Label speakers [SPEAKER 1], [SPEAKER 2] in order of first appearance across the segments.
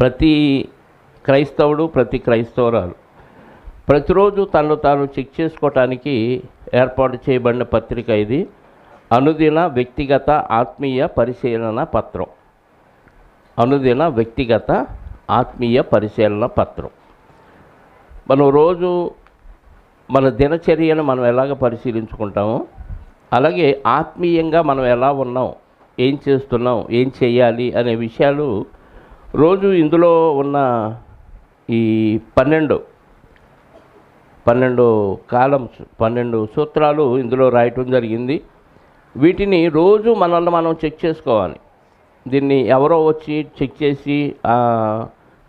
[SPEAKER 1] ప్రతి క్రైస్తవుడు ప్రతి క్రైస్తవురాలు ప్రతిరోజు తనను తాను చెక్ చేసుకోవటానికి ఏర్పాటు చేయబడిన పత్రిక ఇది. అనుదిన వ్యక్తిగత ఆత్మీయ పరిశీలన పత్రం. అనుదిన వ్యక్తిగత ఆత్మీయ పరిశీలన పత్రం. మనం రోజు మన దినచర్యను మనం ఎలాగ పరిశీలించుకుంటామో అలాగే ఆత్మీయంగా మనం ఎలా ఉన్నాం ఏం చేస్తున్నాం ఏం చేయాలి అనే విషయాలు రోజు ఇందులో ఉన్న ఈ పన్నెండు పన్నెండు కాలమ్స్ పన్నెండు సూత్రాలు ఇందులో రాయటం జరిగింది. వీటిని రోజు మనల్ని మనం చెక్ చేసుకోవాలి. దీన్ని ఎవరో వచ్చి చెక్ చేసి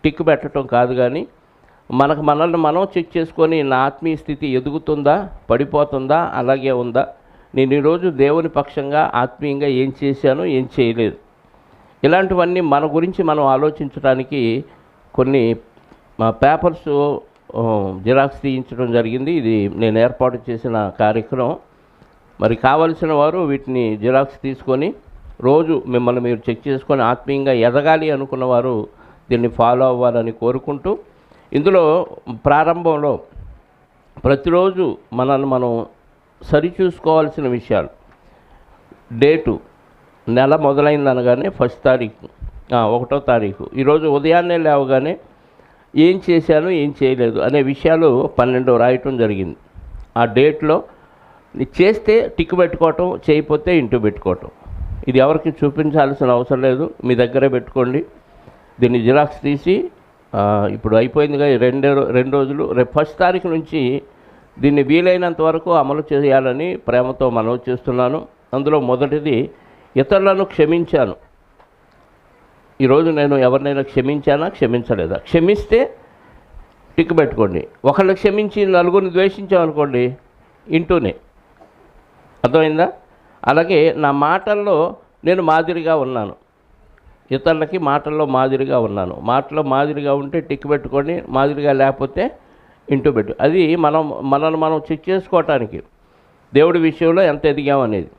[SPEAKER 1] టిక్ పెట్టడం కాదు కానీ మనకు మనల్ని మనం చెక్ చేసుకొని నా ఆత్మీయ స్థితి ఎదుగుతుందా పడిపోతుందా అలాగే ఉందా నేను ఈరోజు దేవుని పక్షంగా ఆత్మీయంగా ఏం చేశాను ఏం చేయలేదు. ఇలాంటివన్నీ మన గురించి మనం ఆలోచించడానికి కొన్ని మా పేపర్స్ జిరాక్స్ తీయించడం జరిగింది. ఇది నేను ఏర్పాటు చేసిన కార్యక్రమం. మరి కావలసిన వారు వీటిని జిరాక్స్ తీసుకొని రోజు మిమ్మల్ని మీరు చెక్ చేసుకొని ఆత్మీయంగా ఎదగాలి అనుకున్న వారు దీన్ని ఫాలో అవ్వాలని కోరుకుంటూ ఇందులో ప్రారంభంలో ప్రతిరోజు మనల్ని మనం సరిచూసుకోవాల్సిన విషయాలు. డేటు నెల మొదలైంది అనగానే ఫస్ట్ తారీఖు. ఒకటో తారీఖు. ఈరోజు ఉదయాన్నే లేవగానే ఏం చేశాను ఏం చేయలేదు అనే విషయాలు పన్నెండు రాయటం జరిగింది. ఆ డేట్లో చేస్తే టిక్ పెట్టుకోవటం చేయకపోతే ఇంటూ పెట్టుకోవటం. ఇది ఎవరికి చూపించాల్సిన అవసరం లేదు. మీ దగ్గరే పెట్టుకోండి. దీన్ని జిరాక్స్ తీసి ఇప్పుడు అయిపోయిందిగా రెండే రెండు రెండు రోజులు. రేపు ఫస్ట్ తారీఖు నుంచి దీన్ని వీలైనంత వరకు అమలు చేయాలని ప్రేమతో మనవి చేస్తున్నాను. అందులో మొదటిది ఇతరులను క్షమించాను. ఈరోజు నేను ఎవరినైనా క్షమించానా? క్షమించలేదా? క్షమిస్తే టిక్ పెట్టుకోండి. ఒకళ్ళు క్షమించి నలుగురిని ద్వేషించామనుకోండి ఇంటూనే. అర్థమైందా? అలాగే నా మాటల్లో నేను మాదిరిగా ఉన్నాను. ఇతరులకి మాటల్లో మాదిరిగా ఉన్నాను. మాటలో మాదిరిగా ఉంటే టిక్ పెట్టుకొని మాదిరిగా లేకపోతే ఇంటూ పెట్టు. అది మనం మనల్ని మనం చెక్ చేసుకోవటానికి దేవుడి విషయంలో ఎంత ఎదిగామనేది.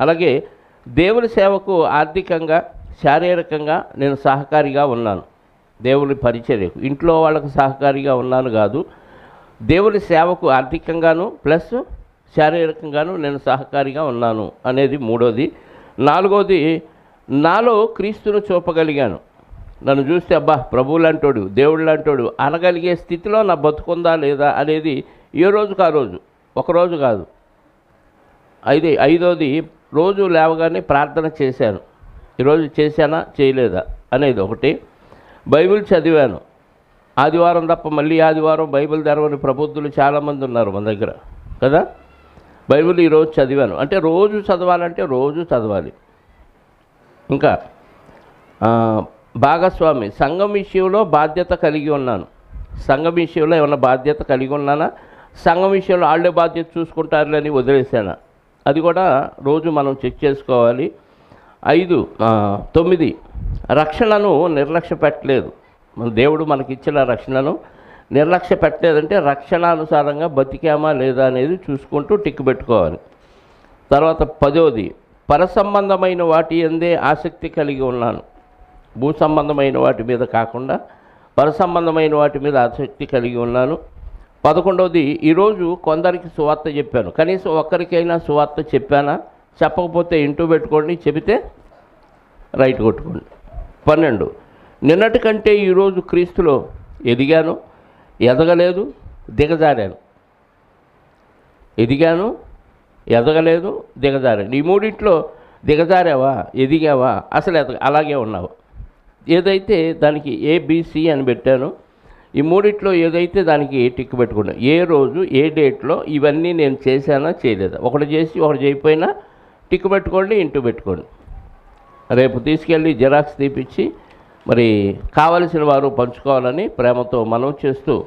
[SPEAKER 1] అలాగే దేవుని సేవకు ఆర్థికంగా శారీరకంగా నేను సహకారిగా ఉన్నాను. దేవుని పరిచర్యకు. ఇంట్లో వాళ్ళకు సహకారిగా ఉన్నాను కాదు. దేవుని సేవకు ఆర్థికంగాను ప్లస్ శారీరకంగాను నేను సహకారిగా ఉన్నాను అనేది మూడోది. నాలుగోది నాలో క్రీస్తును చూపగలిగాను. నన్ను చూస్తే అబ్బా ప్రభువు లాంటోడు దేవుడు లాంటోడు అనగలిగే స్థితిలో నా బతుకుందా లేదా అనేది ఏ రోజుకు ఆ రోజు? ఒకరోజు కాదు. ఐదు ఐదోది రోజు లేవగానే ప్రార్థన చేశాను. ఈరోజు చేశానా? చేయలేదా? అనేది ఒకటి. బైబిల్ చదివాను. ఆదివారం తప్ప మళ్ళీ ఆదివారం బైబిల్ తెరవని ప్రబుద్ధులు చాలామంది ఉన్నారు మన దగ్గర. కదా? బైబిల్ ఈరోజు చదివాను. అంటే రోజు చదవాలంటే రోజు చదవాలి. ఇంకా భాగస్వామి సంఘం విషయంలో బాధ్యత కలిగి ఉన్నాను. సంఘం విషయంలో ఏమైనా బాధ్యత కలిగి ఉన్నానా? సంఘం విషయంలో వాళ్ళే బాధ్యత చూసుకుంటారులని వదిలేసానా అది కూడా రోజు మనం చెక్ చేసుకోవాలి. ఐదు తొమ్మిది రక్షణను నిర్లక్ష్య పెట్టలేదు. మన దేవుడు మనకిచ్చిన రక్షణను నిర్లక్ష్య పెట్టలేదంటే రక్షణానుసారంగా బతికామా లేదా అనేది చూసుకుంటూ టిక్ పెట్టుకోవాలి. తర్వాత పదోది పరసంబంధమైన వాటి ఎందే ఆసక్తి కలిగి ఉన్నాను. భూ సంబంధమైన వాటి మీద కాకుండా పరసంబంధమైన వాటి మీద ఆసక్తి కలిగి ఉన్నాను. పదకొండవది ఈరోజు కొందరికి సువార్త చెప్పాను. కనీసం ఒక్కరికైనా సువార్త చెప్పానా? చెప్పకపోతే ఇంటూ పెట్టుకోండి చెబితే రైట్ కొట్టుకోండి. పన్నెండు నిన్నటి కంటే ఈరోజు క్రీస్తులో ఎదిగాను ఎదగలేదు దిగజారాను. ఎదిగాను ఎదగలేదు దిగజారాను. ఈ మూడింట్లో దిగజారావా ఎదిగావా? అసలు ఎదగ అలాగే ఉన్నావు? ఏదైతే దానికి ఏబిసి అని పెట్టాను ఈ మూడిట్లో ఏదైతే దానికి టిక్ పెట్టుకున్నా ఏ రోజు ఏ డేట్లో ఇవన్నీ నేను చేశానా చేయలేదా? ఒకటి చేసి ఒకటి చేయకపోయినా టిక్ పెట్టుకోండి ఇంటూ పెట్టుకోండి. రేపు తీసుకెళ్ళి జిరాక్స్ తీపిచ్చి మరి కావలసిన వారు పంచుకోవాలని ప్రేమతో మనం చేస్తూ